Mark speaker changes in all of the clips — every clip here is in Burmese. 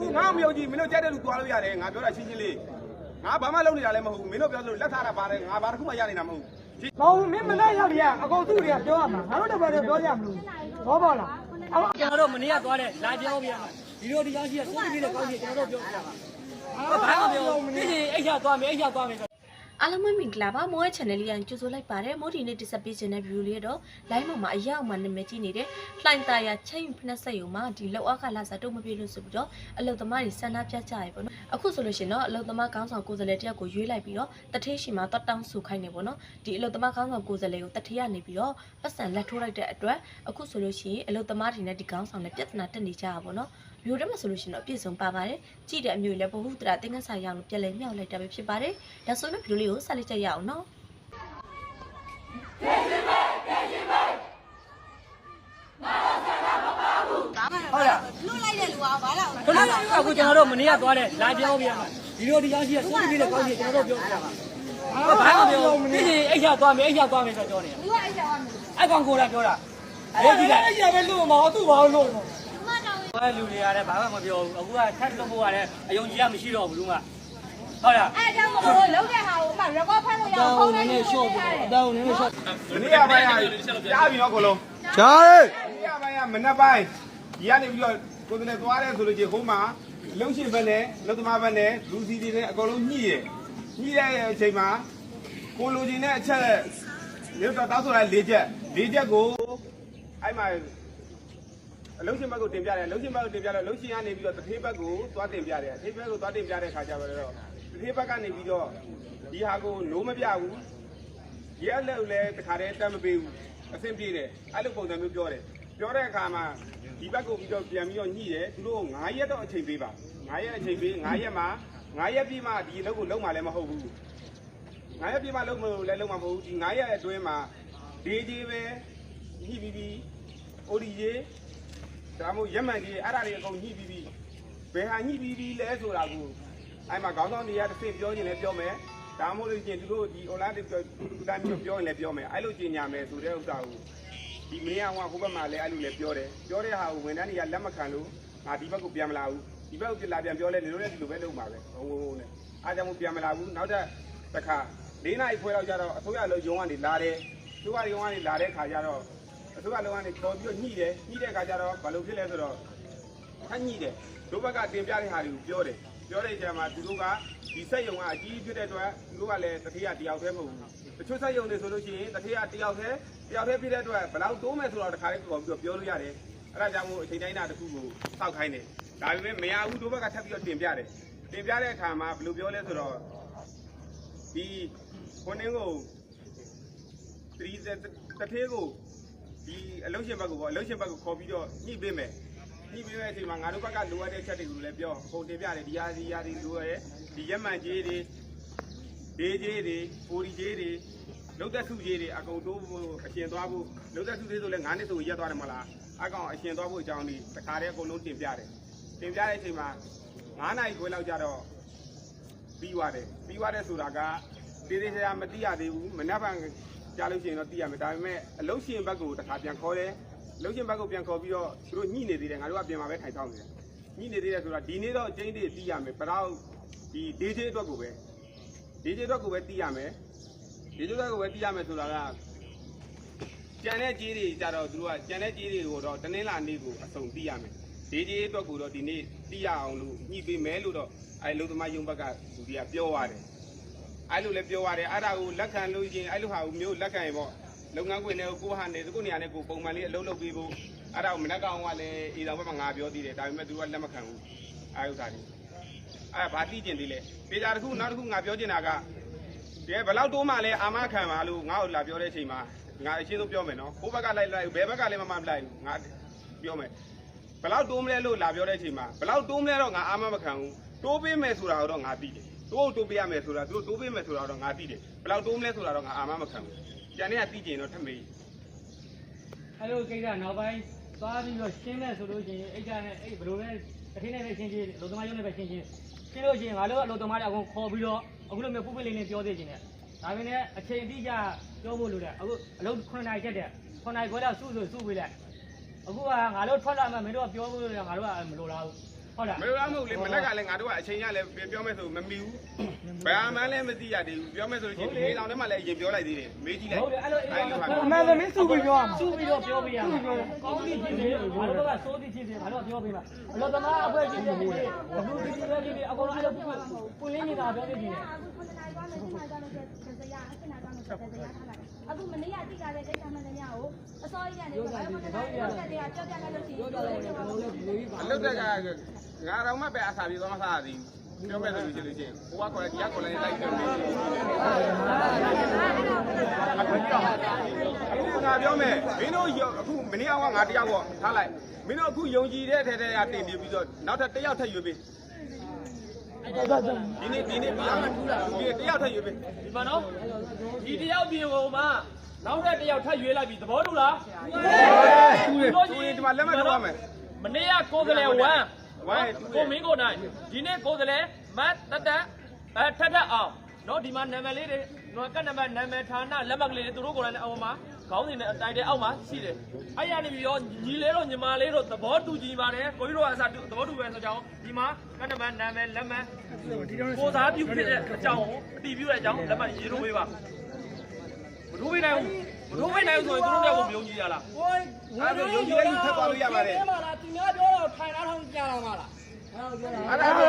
Speaker 1: ဘူးငါမယုံကြည်မင်းတို့ကြက်တဲ့လူသွားလို့ရတယ်ငါပြောတာရှင်းရှင်းလေးငါဘာမှလုပ်နေတာလည်းမဟုတ်ဘူးမင်းတို့ပြောလို့လက်ထားတာပါတယ်ငါဘာတစ်ခုမှရနေတာမဟုတ်ဘူး
Speaker 2: မဟုတ်ဘူးမင်းမလိုက်ရဗျာအကုန်သူ့တွေကပြောရမှာငါတို့တပည့်တွေပြောကြမလို့ဘောပေါလားအော်
Speaker 3: ကျွန်တော်တို့မနေ့ကသွားတဲ့လာပြောပြရမှာဒီလိုဒီကြောင်းရှိရစိုးပြီးတဲ့ကောင်းကြီးကျွန်တော်တို့ပြောပြရမှာဘာမှမပြောဘူးဒီအိတ်ချသွားမယ်အိတ်ချသွားမယ်
Speaker 4: အားလုံးပဲမင်္ဂလာပါမိုးရဲ့ channel လေးရန်ကြိုဆိုလိုက်ပါတယ်မိုးဒီနေ့တက်ဆက်ပေးခြင်းတဲ့ view လေးတော့ line မှာမှာအရောက်မှာနာမည်ကြီးနေတဲ့လှိုင်သားရချိန်ဖနက်ဆက်ယုံမှာဒီလောက်အခါလာစားတုံးမပြေလို့ဆိုပြီးတော့အလုတ်သမားတွေဆန္ဒပြကြရပေါ့နော်အခုဆိုလို့ရှိရင်တော့အလုတ်သမားကောင်းဆောင်ကိုယ်စားလှယ်တယောက်ကိုရွေးလိုက်ပြီးတော့တထေးရှိမှာတွတ်တောင်းဆူခိုင်းနေပေါ့နော်ဒီအလုတ်သမားကောင်းဆောင်ကိုယ်စားလှယ်ကိုတထေးကနေပြီးတော့ပတ်စံလက်ထိုးလိုက်တဲ့အတွက်အခုဆိုလို့ရှိရင်အလုတ်သမားတွေနဲ့ဒီကောင်းဆောင်နဲ့ပြဿနာတက်နေကြတာပေါ့နော် ဗီဒီယိုထဲမှာဆိုလို့ရှိရင်တော့အပြည့်စုံပါပါတယ်ကြည့်တဲ့အမျိုးလည်းဘဟုတရတင်ကဆာရအောင်လို့ပြန်လဲမြောက်လိုက်တာပဲဖြစ်ပါတယ်ဒါဆိုတော့ဗီဒီယိုလေးကိုဆက်လက်ကြည့်ရအောင်နော်
Speaker 3: ဟုတ်လား
Speaker 5: လွတ်လိုက်တဲ့လူကဘာလို့
Speaker 3: ခုနကအခုကျွန်တော်တို့မနေ့ကသွားတဲ့လာပြောပြရမှာဒီလိုဒီကြောင်းရှိရစိုးပြီးတဲ့ကောင်းကြီးကျွန်တော်တို့ပြောပြရမှာဘာမှမပြောဘူးဒီအိတ်ချသွားမယ်အိတ်ချသွားမယ်ဆိုတော့ပြောနေတာ
Speaker 5: လူကအိတ်ကြောင်ရမယ်
Speaker 3: အကောင်ကိုယ်ကပြောတာအဲ့ဒီက
Speaker 2: အဲ့ရပဲလို့မဟုတ်သူ့ဘာလို့လို့
Speaker 5: ဒီမှာတောင်း
Speaker 3: ဘာလူတွေရတယ်ဘာမှမပြောဘူးအခုကထပ်လို့ဖို့ရတယ်အယုံကြည်ရမရှိတော့ဘူးလူကဟုတ်လား
Speaker 5: အဲ့ကြောင့်မလို့လုံးတဲ့ဟာကိုမှ record ဖတ်လို့ရအောင်ဖုန်းနဲ့ရှော့ပြီး
Speaker 2: တောင်းနေရှော့
Speaker 1: မနေ့ကပိုင်းကကြားပြီနော်ကိုလုံး
Speaker 2: ကြားရ
Speaker 1: မနေ့ကပိုင်းကမနက်ပိုင်းဒီကနေပြီးတော့ကိုယ်တည်းသွားတယ်ဆိုလို့ချင်းဟိုမှာလုံရှင်ဘက်နဲ့လုံသမားဘက်နဲ့လူစီတွေနဲ့အကုန်လုံးညှိရညှိတဲ့အချိန်မှာကိုလိုချင်တဲ့အချက်မြို့တော်တောက်ဆိုတာ၄ချက်၄ချက်ကိုအဲ့မှာ အလုံးရှင်ဘက်ကိုတင်ပြတယ်အလုံးရှင်ဘက်ကိုတင်ပြတော့အလုံးရှင်ကနေပြီးတော့တထေးဘက်ကိုသွားတင်ပြတယ်တထေးဘက်ကိုသွားတင်ပြတဲ့ခါကျတော့တထေးဘက်ကနေပြီးတော့ဒီဟာကိုနိုးမပြဘူးရဲလက်လည်းတခါတည်းတက်မပေးဘူးအဆင်ပြေတယ်အဲ့လိုပုံစံမျိုးပြောတယ်ပြောတဲ့အခါမှာဒီဘက်ကိုပြီးတော့ပြန်ပြီးတော့ညှိတယ်သူတို့9ရက်တော့အချိန်ပေးပါ9ရက်အချိန်ပေး9ရက်မှာ9ရက်ပြည့်မှဒီအလုပ်ကိုလုပ်မှလည်းမဟုတ်ဘူး9ရက်ပြည့်မှလုပ်မလို့လည်းလုပ်မှာမဟုတ်ဘူးဒီ9ရက်အတွင်းမှာဒေးကြီးပဲညှိပြီးပြီးအို ဒီကြီးဒါမှမဟုတ်ရက်မှန်ကြီးအဲ့ဒါတွေအကုန်ညှိပြီးပြီးဘယ်ဟာညှိပြီးပြီးလဲဆိုတာကိုအဲ့မှာခေါင်းဆောင်တွေကတစ်စိပြောရင်လည်းပြောမယ်ဒါမှမဟုတ်လို့ချင်းသူတို့ဒီ online တွေပြောတိုင်းမျိုးပြောရင်လည်းပြောမယ်အဲ့လိုကြီးညာမယ်ဆိုတဲ့ဥစ္စာကိုဒီမင်းအောင်ကဟိုဘက်မှာလည်းအဲ့လိုလည်းပြောတယ်ပြောတဲ့ဟာကိုဝန်ထမ်းတွေကလက်မခံလို့ငါဒီဘက်ကိုပြန်မလာဘူးဒီဘက်ကိုပြန်လာပြန်ပြောလဲနေလို့လည်းဒီလိုပဲလုပ်မှာပဲဟိုဟိုနဲ့အားကြောင့်မို့ပြန်မလာဘူးနောက်တစ်တစ်ခါ၄နာရီခွဲလောက်ကျတော့အစိုးရလုံးယုံကနေလာတယ်အစိုးရယုံကနေလာတဲ့ခါကျတော့ အစိုးရလုံးကနေခေါ်ပြီးတော့ညှိတယ်ညှိတဲ့ခါကျတော့ဘာလို့ဖြစ်လဲဆိုတော့ခန့်ညှိတယ်တို့ဘက်ကတင်ပြတဲ့ဟာတွေကိုပြောတယ်ပြောတဲ့ကြမှာသူတို့ကဒီစက်ယုံကအကြီးဖြစ်တဲ့အတွက်သူတို့ကလည်းတတိယတယောက်တည်းမဟုတ်ဘူးတချို့စက်ယုံတွေဆိုလို့ရှိရင်တတိယတယောက်တည်းတယောက်တည်းဖြစ်တဲ့အတွက်ဘယ်လောက်တိုးမယ်ဆိုတော့တခါလေးပြောပြီးပြောလို့ရတယ်အဲ့ဒါကြောင့်မို့အချိန်တိုင်းတာတစ်ခုကိုစောက်ခိုင်းတယ်ဒါပေမဲ့မရဘူးတို့ဘက်ကထပ်ပြီးတော့တင်ပြတယ်တင်ပြတဲ့အခါမှာဘယ်လိုပြောလဲဆိုတော့ဒီခွန်းင်းကိုသတိတထေးကို ဒီအလုံးရှင်ဘက်ကိုပေါ့အလုံးရှင်ဘက်ကိုခေါ်ပြီးတော့ညှိပေးမယ်ဒီပြည့်ရဲ့အချိန်မှာငါတို့ဘက်ကလိုအပ်တဲ့ချက်တွေကိုလည်းပြောပုံတင်ပြတယ်ဒီဟာဒီဟာဒီလိုရဲဒီရက်မှန်ကြီးတွေဒေးကြီးတွေပူရီကြီးတွေလုံးသက်စုကြီးတွေအကုန်တိုးဖို့အရှင်သွားဖို့လုံးသက်စုကြီးဆိုလည်း9နှစ်ဆိုရက်သွားတယ်မလားအကောင်အရှင်သွားဖို့အကြောင်းဒီတခါတည်းအကုန်လုံးတင်ပြတယ်တင်ပြတဲ့အချိန်မှာ9နာရီခွဲလောက်ကြတော့ပြီးသွားတယ်ပြီးသွားတယ်ဆိုတာကတေးသေးချာမသိရသေးဘူးမနက်ဖြန် ကြားလို့ရှိရင်တော့သိရမယ်ဒါပေမဲ့အလုံးရှင်ဘက်ကိုတခါပြန်ခေါ်တယ်လုံးချင်းဘက်ကိုပြန်ခေါ်ပြီးတော့သူတို့ညှိနေသေးတယ်ငါတို့ကပြန်มาပဲထိုင်ဆောင်နေတယ်ညှိနေသေးတယ်ဆိုတာဒီနေ့တော့အကျင်းတွေတီးရမယ်ဘလောက်ဒီဒေးဂျေအတွက်ကိုပဲဒေးဂျေအတွက်ကိုပဲတီးရမယ်ဒေးဂျေအတွက်ကိုပဲတီးရမယ်ဆိုတာကကြံတဲ့ကြီးတွေကြတော့သူတို့ကကြံတဲ့ကြီးတွေကိုတော့တနင်္လာနေ့ကိုအစုံတီးရမယ်ဒေးဂျေအတွက်ကိုတော့ဒီနေ့တီးရအောင်လို့ညှိပေးမယ်လို့တော့အဲလုံသမားယုံဘက်ကသူတွေကပြောရတယ် အဲလိုလည်းပြောရတယ်အဲ့ဒါကိုလက်ခံလို့ရင်အဲ့လိုဟာကိုမျိုးလက်ခံရင်ပေါ့လုပ်ငန်းခွင်တွေကိုကိုဟာနေကိုနေရာနဲ့ကိုပုံမှန်လေးအလုပ်လုပ်ပြီးဖို့အဲ့ဒါကိုမနက်ကောင်ကလည်းအေးတော်ဘက်မှာငါပြောသေးတယ်ဒါပေမဲ့သူကလက်မခံဘူးအားဥစ္စာတွေအဲ့ဒါဘာသိကျင်သေးလဲပေကြတစ်ခုနောက်တစ်ခုငါပြောချင်တာကဒီဘယ်လောက်တိုးမှလဲအာမခံပါလို့ငါ့ကိုလာပြောတဲ့အချိန်မှာငါအရှင်းဆုံးပြောမယ်နော်ဟိုဘက်ကလိုက်လိုက်ဘယ်ဘက်ကလည်းမမလိုက်ဘူးငါပြောမယ်ဘယ်လောက်တိုးမလဲလို့လာပြောတဲ့အချိန်မှာဘယ်လောက်တိုးမလဲတော့ငါအာမမခံဘူးတိုးပေးမယ်ဆိုတာတော့ငါသိတယ် တိုးတိုးပေးရမယ်ဆိုတာသူတို့တိုးပေးမယ်ဆိုတာတော့ငါသိတယ်ဘယ်လောက်တိုးမလဲဆိုတာတော့ငါအာမမခံဘူးကျန်တဲ့ကသိကျင်တော့ထမေး
Speaker 3: အဲ့လိုကိစ္စနောက်ပိုင်းသွားပြီးတော့ရှင်းမဲ့ဆိုလို့ရှိရင်အိတ်ကနဲ့အဲ့ဘယ်လိုလဲတစ်ထင်းနဲ့ပဲရှင်းရှင်းအလုပ်သမားရုံးနဲ့ပဲရှင်းရှင်းရှင်းလို့ရှိရင်ငါတို့အလုပ်သမားတွေအကုန်ခေါ်ပြီးတော့အခုလိုမျိုးပုပ်ပိလေးလေးပြောသေးခြင်းနဲ့ဒါပေမဲ့အချိန်အတိအကျပြောဖို့လိုတယ်အခုအလုပ်9နိုင်ချက်တဲ့9နိုင်ခွဲတော့စုဆိုစုပေးလိုက်အခုကငါတို့ထွက်လာမှမင်းတို့ကပြောဖို့လိုတယ်ငါတို့ကမလိုလားဘူး ဟုတ်လား
Speaker 1: မလို့လားမဟုတ်လေမလက်ကလည်းငါတို့ကအချိန်ရလဲပြောမယ်ဆိုမမီဘူးဘယ်မှလည်းမသိရသေးဘူးပြောမယ်ဆိုရင်ဒီလောင်ထဲမှာလည်းအရင်ပြောလိုက်သေးတယ်မေးကြည့်လိုက်
Speaker 3: ဟုတ်တယ်အဲ့လိုအဲ့လို
Speaker 2: အမေသမီးစုပြီးပြောရမှာ
Speaker 3: စုပြီးတော့ပြောပြရမှာကောင်းသည်ဖြစ်စေဘာလို့ကစိုးသည်ဖြစ်စေဘာလို့ပြောပြမှာအလို့သမားအဖွဲ့ဖြစ်ဖြစ်ဘလူးတီတီပဲဖြစ်ဖြစ်အကုန်လုံးအဲ့လိုပွင့်လင်းနေတာပြောပြ နေတယ်
Speaker 5: အခုမနေ့ကတိလာတဲ့ကိစ္စမှန်တယ်များကိုအစောကြီးကနေပြောတာဟုတ်တယ်ကြောက်ကြလိုက်လို့ရှိရင်ပြောတယ်ကျွန်တော်တို့
Speaker 1: အလုတ်တက်ကငါတော့မှပဲအစာပြေသွားမှစားရသေးဘူးပြောမယ်ဆိုလို့ရှိလို့ချင်းဟိုကခေါ်တယ်ဒီကခေါ်တယ်လိုက်ပြောမယ်အခုငါပြောမယ်မင်းတို့အခုမနေ့ကငါတယောက်ပေါ့ထားလိုက်မင်းတို့အခုယုံကြည်တဲ့ထဲထဲကတင်ပြီးတော့နောက်ထပ်တယောက်ထပ်ရွေးပေး ဒီနေ့ဒီနေ့ပြရမယ်ဒီတယောက်ထပ်ရွေးပေး
Speaker 6: ဒီမှာနော်ဒီတယောက်ပြင်ကုန်မှာနောက်တဲ့တယောက်ထပ်ရွေးလိုက်ပြီသဘောတူလား
Speaker 1: တူတယ်ဒီမှာလက်မှတ်ထိုးရမယ်
Speaker 6: မနေ့ကကိုယ်စလဲ1
Speaker 1: ဝိုင်း
Speaker 6: ကိုမင်းကိုနိုင်ဒီနေ့ကိုယ်စလဲမတ်တတအဲထက်ထက်အောင်နော်ဒီမှာနာမည်လေးတွေနော်ကတ်နံပါတ်နာမည်ဌာနလက်မှတ်ကလေးတွေသူတို့ကိုယ်တိုင်လည်းအောက်မှာ ခေါင်းစဉ်နဲ့အတိုင်တဲ့အောက်မှာရှိတယ်အဲ့ရနေပြီးတော့ညီလေးတို့ညီမလေးတို့သဘောတူကြည်ပါတယ်ကိုကြီးတို့ကအစားသဘောတူပဲဆိုကြအောင်ဒီမှာကတ်နံပါတ်နာမည်လက်မှတ်ကိုစားပြုဖြစ်တဲ့အကြောင်းကိုအတည်ပြုတဲ့အကြောင်းလက်မှတ်ရေးလို့ပေးပါမထိုးပေးနိုင်ဘူးမထိုးပေးနိုင်ဘူးဆိုရင်သူတို့ကမယုံကြည်ရလား
Speaker 1: အဲ့ဒါယုံကြည်တဲ့လူထပ်သွားလို့ရပါတယ်အဲ့ဒါ
Speaker 6: အဲ့ဒါဆို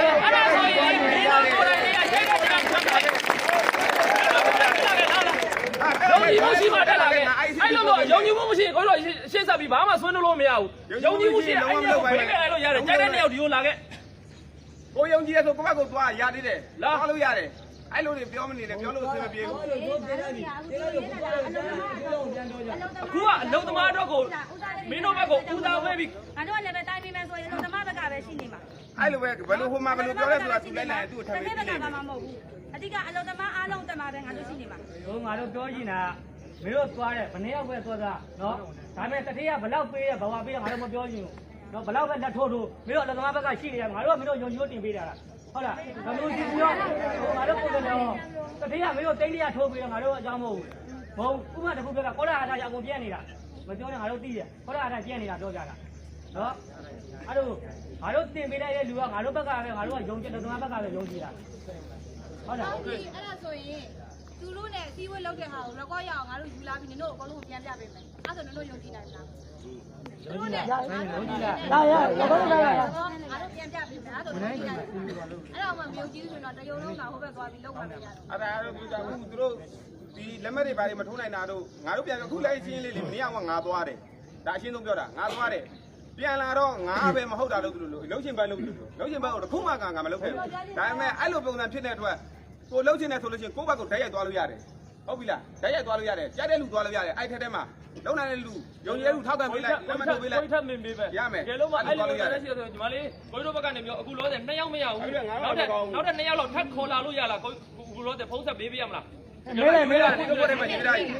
Speaker 6: ရင်မင်းတို့ကိုယ်တိုင်ကရိတ်တော့ပြန်ထွက်တာလေ ယုံကြည်မှုရှိမှတက်လာခဲ့အဲ့လိုလို့ယုံကြည်မှုမရှိရင်ကိုတို့ရှင်းဆက်ပြီးဘာမှဆွေးနွေးလို့မရဘူးယုံကြည်မှုရှိရင်အဲ့လိုဖိခဲ့လို့ရတယ်ကြိုက်တဲ့နေရာဒီကိုလာခဲ့
Speaker 1: ကိုယုံကြည်ရဆိုကိုယ့်ဘက်ကိုသွားရသေးတယ်သွားလို့ရတယ်အဲ့လိုတွေပြောမနေနဲ့ပြောလို့အဆင်မပြေဘူး
Speaker 6: အခုကအလုံးသမားတော့ကိုမင်းတို့ဘက်ကိုဦးစားပေးပြီး
Speaker 5: ငါတို့ကလည်းပဲတိုင်းပေးမယ်ဆိုရင်လုံးသမားဘက်ကပဲရှိနေမှာ
Speaker 1: အဲ့လိုပဲဘယ်လိုဟိုမှာဘယ်လိုပြောလဲဆိုတာသူလည်းလည်းသူ့ကိုထပ်
Speaker 5: တ
Speaker 1: ပြီး
Speaker 5: မက်ဘ
Speaker 1: ပြီး
Speaker 5: က်က
Speaker 1: နေ
Speaker 5: မှမဟုတ်ဘူး အတိကအလုံးသမားအားလုံးတမပဲငါတို့ရှိနေမှာ
Speaker 3: ဟိုငါတို့ပြောကြည့်တာမင်းတို့သွားတယ်ဘယ်နှစ်ယောက်ပဲသွားတာနော်ဒါပေမဲ့တတိယဘလောက်ပေးရဘဝပေးရငါတို့မပြောချင်ဘူးနော်ဘလောက်ပဲလက်ထိုးထိုးမင်းတို့အလကမားဘက်ကရှိနေရငါတို့ကမင်းတို့ယုံကြည်တင်ပေးတာလားဟုတ်လားဘယ်လိုကြည့်ပြီးတော့ငါတို့ပုံစံတော့တတိယမင်းတို့တိတ်တရထိုးပြီးတော့ငါတို့အကြောင်းမဟုတ်ဘူးမဟုတ်ဥပမာတစ်ခုပြောတာကောလာအားရအကုန်ပြည့်နေတာမပြောနဲ့ငါတို့သိရကောလာအားပြည့်နေတာပြောကြတာနော်အဲ့လိုငါတို့တင်ပေးလိုက်တဲ့လူကငါတို့ဘက်ကပဲငါတို့ကယုံကြည်တယ်သမားဘက်ကပဲယုံကြည်တာ ဟုတ်လား
Speaker 5: ဟုတ်ပြီအဲ့ဒါဆိုရင်သူတို့နဲ့စီးဝဲလောက်တဲ့ဟာကိုတော့ရအောင်ငါတို့ယူလာပြီးနင်တို့အကုန်လုံးပြန်ပြပေးမယ်အဲ့ဆိုနင်တို့ယုံကြည်နိုင်လားသူတို့နဲ့ငါတို့
Speaker 3: ယုံကြည်လား
Speaker 2: လာရတော့တော့လာရ
Speaker 5: ငါတို့ပြန်ပြပေးမယ်အဲ့ဆိုနင်တို့ယုံကြည်နိုင်အဲ့တော့မှမယုံကြည်ဘူးဆိုတော့တရုံလုံးကဟိုဘက်သွားပြီးလောက်မှမရဘူး
Speaker 1: အဲ့ဒါတော့သူကအခုသူတို့ဒီလက်မဲ့တွေဘာတွေမထိုးနိုင်တာတို့ငါတို့ပြန်အခုလည်းရှင်းလေးလေးမနေ့ကငါသွားတယ်ဒါအရှင်းဆုံးပြောတာငါသွားတယ် ပြန်လာတော့ငါပဲမဟုတ်တာလို့သူလို့လှုပ်ရှင်ပန်းလို့လို့လှုပ်ရှင်ပန်းကိုတခုမှငါငါမလုပ်ခဲ့ဘူးဒါပေမဲ့အဲ့လိုပုံစံဖြစ်တဲ့အတွက်ကိုလှုပ်ရှင်နေဆိုလို့ရှိရင်ကိုယ့်ဘက်ကိုဓာတ်ရိုက်သွားလို့ရတယ်ဟုတ်ပြီလားဓာတ်ရိုက်သွားလို့ရတယ်ကြားတဲ့လူသွားလို့ရတယ်အဲ့ထက်ထဲမှာလုံနိုင်တဲ့လူယုံကြည်တဲ့လူထောက်ခံပေးလိုက်လက်မှတ်ထိုးပေးလိုက်
Speaker 6: ကိုထပ်မင်းပေးပဲ
Speaker 1: ရမယ်
Speaker 6: ကဲလို့မအဲ့လိုရတဲ့ရှိဆိုညီမလေးကိုတို့ဘက်ကနေပြောအခုလောဆယ်2ယောက်မရဘူး
Speaker 1: ဟုတ်တယ်ငါတို့
Speaker 6: နောက်တဲ့
Speaker 1: မကောင်းဘူး
Speaker 6: နောက်တဲ့2ယောက်လောက်ထပ်ခေါ်လာလို့ရလားကိုအခုလောဆယ်ဖုန်းဆက်ပေးပြရမလား
Speaker 2: မေးလိုက်မေးလိုက်
Speaker 1: ဒီလိုပေါ်တယ်မှာရေးလိုက်ရေး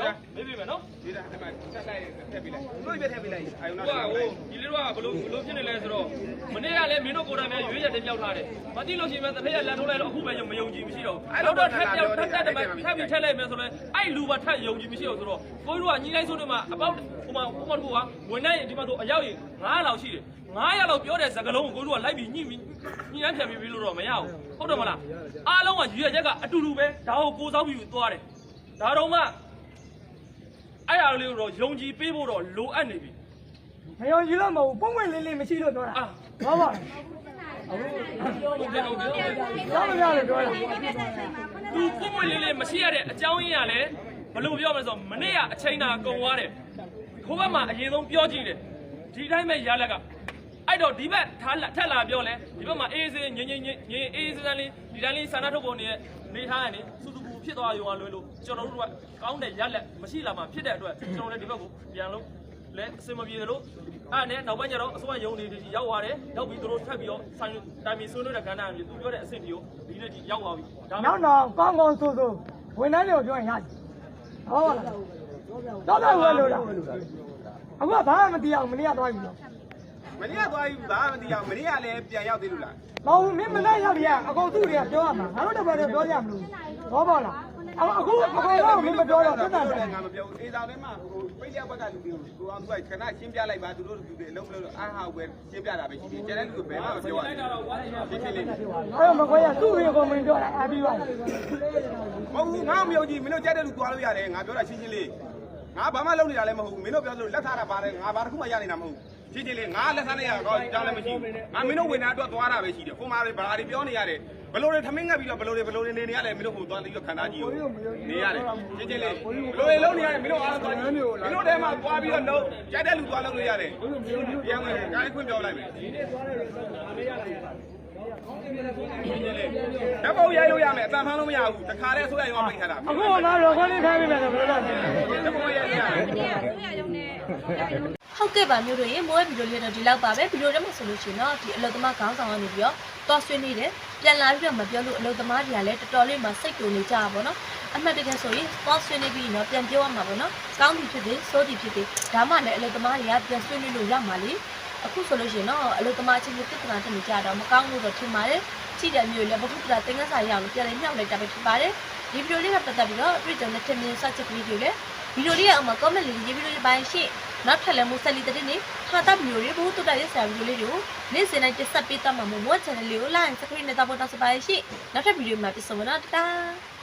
Speaker 1: လိုက်
Speaker 6: မေးပေးမယ်နော်
Speaker 1: ရေးလိုက်ဒီမှာဆက်လိုက်ထည့်ပေးလိုက်လို့ပြထည့်ပေးလိုက်အာယုံ
Speaker 6: ဟို
Speaker 1: နာ
Speaker 6: ကဟိုဒီလေးတို့ကဘလို့ဘလို့ဖြစ်နေလဲဆိုတော့မနေ့ကလည်းမင်းတို့ကိုယ်တိုင်ပဲရွေးရက်တင်မြောက်ထားတယ်မသိလို့ရှိရင်တစ်ထက်လက်ထိုးလိုက်တော့အခုပဲမယုံကြည်မရှိတော့နောက်တော့ထပ်ပြောက်ထပ်တက်တယ်ထပ်ပြီးထက်လိုက်မယ်ဆိုတော့အဲ့လူပါထပ်ယုံကြည်မရှိတော့ဆိုတော့ကိုတို့ကညီလိုက်ဆိုနေမှာအပေါက်ဟိုမှာဟိုမှာတို့ကဝင်နိုင်ဒီမှာဆိုအရောက်ရင်9လောက်ရှိတယ် 900လောက်ပြောတဲ့စကလုံးကိုကိုတို့ကလိုက်ပြီးညှိပြီးညှိနှိုင်းပြန်ပြီးလို့တော့မရဘူးဟုတ်တယ်မလားအားလုံးကရွေးရက်ကအတူတူပဲဒါကိုကိုစောက်ပြီးသွားတယ်ဒါတော့မှအဲ့အားလေးကိုတော့ယုံကြည်ပေးဖို့တော့လိုအပ်နေပြီ
Speaker 2: မယုံကြည်လို့မဟုတ်ဘူးပုံဝင်လေးလေးမရှိလို့ပြောတာ
Speaker 6: အာ
Speaker 2: ဘာပါ
Speaker 6: ဟုတ်တယ်ဟုတ်တယ်
Speaker 2: တော့မရလို့ပြောတာ
Speaker 6: သူပုံမွေလေးလေးမရှိရတဲ့အကြောင်းရင်းကလည်းဘယ်လိုပြောမလဲဆိုတော့မနေ့ကအချိန်သာကုန်သွားတယ်ခိုးဘက်မှာအရင်ဆုံးပြောကြည့်တယ်ဒီတိုင်းပဲရလက်က အဲ့တော့ဒီဘက်ထားထက်လာပြောလဲဒီဘက်မှာအေးအေးငင်းငင်းငင်းငင်းအေးအေးစမ်းလေးဒီတိုင်းလေးဆန္ဒထုတ်ပုံနေနေထားရနေစူစူပူဖြစ်သွားရုံကလွယ်လို့ကျွန်တော်တို့ကကောင်းတဲ့ရလက်မရှိလာမှဖြစ်တဲ့အတွက်ကျွန်တော်လည်းဒီဘက်ကိုပြန်လို့လဲအစင်မပြေသလိုအဲ့နဲ့နောက်ပိုင်းကျတော့အစိုးရယုံနေဒီရောက်သွားတယ်ရောက်ပြီးသူတို့ထပ်ပြီးတော့ဆိုင်တိုင်မီဆွေးနွေးတဲ့ကဏ္ဍမျိုးသူပြောတဲ့အဆင့်တီကိုဒီနေ့ဒီရောက်သွားပြီဒါ
Speaker 2: နောက်တော့ကောင်းကောင်းဆိုဆိုဝင်နိုင်တယ်ပြောရင်ရတယ်ဟောလားတော့တော့ဝယ်လို့လားအခုကဘာမှမသိအောင်မနေ့ကသွားပြီတော့
Speaker 1: မနေ့ကသွားပြီဘာမှမသိအောင်မနေ့ကလည်းပြန်ရောက်သေးလို့လား
Speaker 2: မဟုတ်ဘူးမင်းမနေ့ရောက်ပြီအကုန်သူ့တွေကပြောရမှာငါတို့တပည့်တွေပြောကြမလို့ဘောပေါလားအခုအခုတော့မပြောတော့တက်တာ
Speaker 1: လို့လည်းငါမပြောဘူးအေးဆောင်ထဲမှာဟိုပိတ်တဲ့ဘက်ကလူတွေကိုကိုအောင်သူကခဏရှင်းပြလိုက်ပါသူတို့လူတွေအလုံးမလို့အားဟာပဲရှင်းပြတာပဲရှိတယ်ကျန်တဲ့လူတွေဘယ်မှမပြောရဘူးရှင်းရှင်းလေး
Speaker 2: အဲ့တော့မခွဲရသူ့ရေကိုမင်းပြောတာအပြီးပါ
Speaker 1: မဟုတ်ဘူးငါ့မယုံကြည်မင်းတို့ကြိုက်တဲ့လူသွားလို့ရတယ်ငါပြောတာရှင်းရှင်းလေးငါဘာမှလုပ်နေတာလည်းမဟုတ်ဘူးမင်းတို့ပြောလို့လက်ထားတာပါတယ်ငါဘာတစ်ခုမှရနေတာမဟုတ်ဘူး ရှင်းရှင်းလေးငါလက်ထားနေရတော့ကြောင်းလည်းမရှိဘူးငါမင်းတို့ဝင်တာအတွက်သွားတာပဲရှိတယ်ကိုမာတွေဘာတွေပြောနေရတယ်ဘလို့တွေထမင်းငတ်ပြီးတော့ဘလို့တွေဘလို့တွေနေနေရတယ်မင်းတို့ဟိုသွားပြီးတော့ခံစားကြည့်ဦးနေရတယ်ရှင်းရှင်းလေးဘလို့တွေလုံးနေရတယ်မင်းတို့အားလုံးသွားကြည့်မင်းတို့ထဲမှာသွားပြီးတော့လုံးကြိုက်တဲ့လူသွားလို့ရတယ်ပြန်ဝင်ခိုင်းခွင့်ပြောလိုက်မယ်ဓာတ်ပုံရိုက်လို့ရမယ်အတန်ဖမ်းလို့မရဘူးတခါတည်းဆိုရရောပိတ်ထားတာ
Speaker 2: အခုငါတော့ခွင့်လေးခိုင်းပေးမယ်ဆိုဘယ်လိုလဲ
Speaker 1: ဓာတ်ပုံရိုက်လို့ရတယ်
Speaker 5: ဒီကတို့ရရုံနဲ့
Speaker 4: ဟုတ်ကဲ့ပါမျိုးတို့ရေမိုးရဲ့ဗီဒီယိုလေးတော့ဒီလောက်ပါပဲဗီဒီယိုထဲမှာဆိုလို့ရှိရင်တော့ဒီအလုသမားခေါင်းဆောင်ကနေပြီးတော့သွားဆွေးနေတယ်ပြန်လာပြီးတော့မပြောလို့အလုသမားတွေကလည်းတော်တော်လေးမှစိတ်တူနေကြတာပေါ့နော်အမှတ်တကယ်ဆိုရင်သွားဆွေးနေပြီးတော့ပြန်ပြောရမှာပေါ့နော်ကောင်းပြီဖြစ်ဖြစ်စိုးပြီဖြစ်ဖြစ်ဒါမှလည်းအလုသမားတွေကပြန်ဆွေးနေလို့ရမှာလေအခုဆိုလို့ရှိရင်တော့အလုသမားချင်းချင်းပြဿနာတက်နေကြတော့မကောင်းလို့တော့ထင်ပါတယ်ကြည့်တဲ့မျိုးလည်းဘုရားတင်ကစားရအောင်လို့ပြန်လည်မြောက်လိုက်တာပဲဖြစ်ပါတယ်ဒီဗီဒီယိုလေးကပတ်သက်ပြီးတော့တွေ့ကြတဲ့ထင်မြင်ဆက်ချက်ဗီဒီယိုလေးဗီဒီယိုလေးရဲ့အောက်မှာ comment လေးရေးပြီးလို့ပိုင်းရှိ နောက်ထပ်လည်းမိုးဆက်လီတဲ့နေ့ဟာတာဗီဒီယိုလေးဘို့တူတာရဲ့ဆရာဗီဒီယိုလေးတွေကိုနေ့စဉ်တိုင်းတက်ဆက်ပေးတတ်မှာမို့မို့ channel လေးကို like subscribe နဲ့တောက်ပေါ်တောက်စပါရှိနောက်ထပ်ဗီဒီယိုမှာပြန်ဆုံမနော်တတား